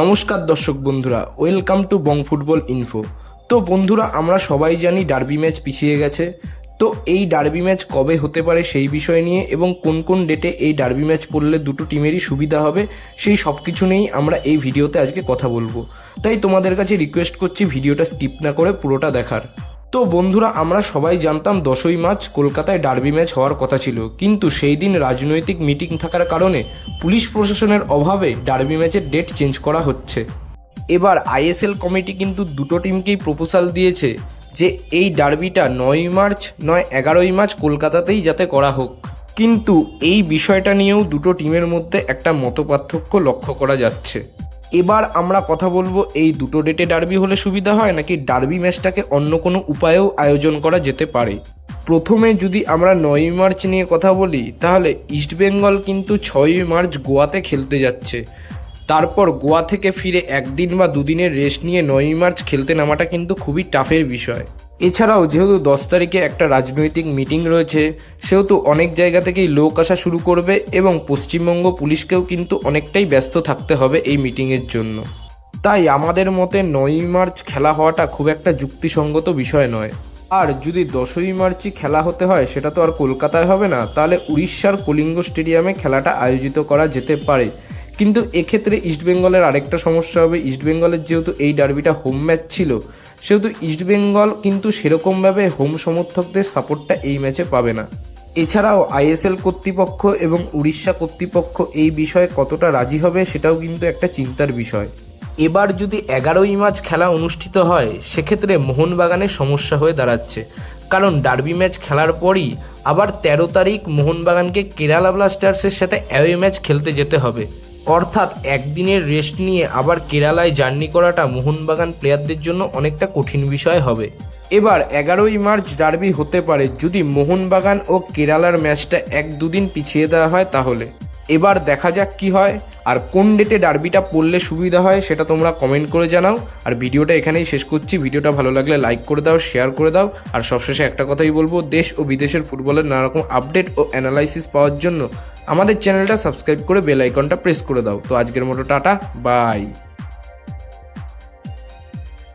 নমস্কার দর্শক বন্ধুরা welcome to Bong football info তো বন্ধুরা, আমরা সবাই জানি ডার্বি ম্যাচ পিছিয়ে গেছে। তো এই ডার্বি ম্যাচ কবে হতে পারে সেই বিষয় নিয়ে এবং কোন কোন ডেটে এই ডার্বি ম্যাচ পড়লে দুটো টিমেরই সুবিধা হবে, সেই সব কিছু নিয়েই আমরা এই ভিডিওতে আজকে কথা বলব। তাই তোমাদের কাছে রিকোয়েস্ট করছি ভিডিওটা স্কিপ না করে পুরোটা দেখার। তো বন্ধুরা, আমরা সবাই জানতাম দশই মার্চ কলকাতায় ডার্বি ম্যাচ হওয়ার কথা ছিল। কিন্তু সেই দিন রাজনৈতিক মিটিং থাকার কারণে পুলিশ প্রশাসনের অভাবে ডার্বি ম্যাচের ডেট চেঞ্জ করা হচ্ছে। এবার আইএসএল কমিটি কিন্তু দুটো টিমকেই প্রপোজাল দিয়েছে যে এই ডার্বিটা নয় মার্চ, নয় এগারোই মার্চ কলকাতাতেই যাতে করা হোক। কিন্তু এই বিষয়টা নিয়েও দুটো টিমের মধ্যে একটা মতপার্থক্য লক্ষ্য করা যাচ্ছে। এবার আমরা কথা বলব এই দুটো ডেটে ডার্বি হলে সুবিধা হয় নাকি ডার্বি ম্যাচটাকে অন্য কোনো উপায়েও আয়োজন করা যেতে পারে? প্রথমে যদি আমরা নয়ই মার্চ নিয়ে কথা বলি, তাহলে ইস্টবেঙ্গল কিন্তু ছয়ই মার্চ গোয়াতে খেলতে যাচ্ছে। তারপর গোয়া থেকে ফিরে একদিন বা দুদিনের রেস্ট নিয়ে নয়ই মার্চ খেলতে নামাটা কিন্তু খুবই টাফের বিষয়। এছাড়াও যেহেতু দশ তারিখে একটা রাজনৈতিক মিটিং রয়েছে, সেহেতু অনেক জায়গা থেকেই লোক আসা শুরু করবে এবং পশ্চিমবঙ্গ পুলিশকেও কিন্তু অনেকটাই ব্যস্ত থাকতে হবে এই মিটিংয়ের জন্য। তাই আমাদের মতে নয়ই মার্চ খেলা হওয়াটা খুব একটা যুক্তিসঙ্গত বিষয় নয়। আর যদি দশই মার্চই খেলা হতে হয়, সেটা তো আর কলকাতায় হবে না, তাহলে উড়িষ্যার কলিঙ্গ স্টেডিয়ামে খেলাটা আয়োজিত করা যেতে পারে। কিন্তু এক্ষেত্রে ইস্টবেঙ্গলের আরেকটা সমস্যা হবে ইস্টবেঙ্গলের যেহেতু এই ডার্বিটা হোম ম্যাচ ছিল, সেহেতু ইস্টবেঙ্গল কিন্তু সেরকমভাবে হোম সমর্থকদের সাপোর্টটা এই ম্যাচে পাবে না। এছাড়াও আইএসএল কর্তৃপক্ষ এবং উড়িষ্যা কর্তৃপক্ষ এই বিষয়ে কতটা রাজি হবে সেটাও কিন্তু একটা চিন্তার বিষয়। এবার যদি এগারোই মার্চ খেলা অনুষ্ঠিত হয়, সেক্ষেত্রে মোহনবাগানের সমস্যা হয়ে দাঁড়াচ্ছে। কারণ ডার্বি ম্যাচ খেলার পরই আবার তেরো তারিখ মোহনবাগানকে কেরালা ব্লাস্টার্সের সাথে অ্যাওয়ে ম্যাচ খেলতে যেতে হবে। অর্থাৎ একদিনের রেস্ট নিয়ে আবার কেরালায় জার্নি করাটা মোহনবাগান প্লেয়ারদের জন্য অনেকটা কঠিন বিষয় হবে। এবার এগারোই মার্চ ডার্বি হতে পারে। যদি মোহনবাগান ও কেরালার ম্যাচটা এক দুদিন পিছিয়ে দেওয়া হয় তাহলে। এবার দেখা যাক কি হয়, আর কোন ডেটে ডার্বিটা পড়লে সুবিধা হয় সেটা তোমরা কমেন্ট করে জানাও। আর ভিডিওটা এখানেই শেষ করছি। ভিডিওটা ভালো লাগলে লাইক করে দাও শেয়ার করে দাও। আর সবশেষে একটা কথাই বলব, দেশ ও বিদেশের ফুটবলের নানারকম আপডেট ও অ্যানালাইসিস পাওয়ার জন্য আমাদের চ্যানেলটা সাবস্ক্রাইব করে বেল আইকনটা প্রেস করে দাও। তো আজকের মতো টাটা বাই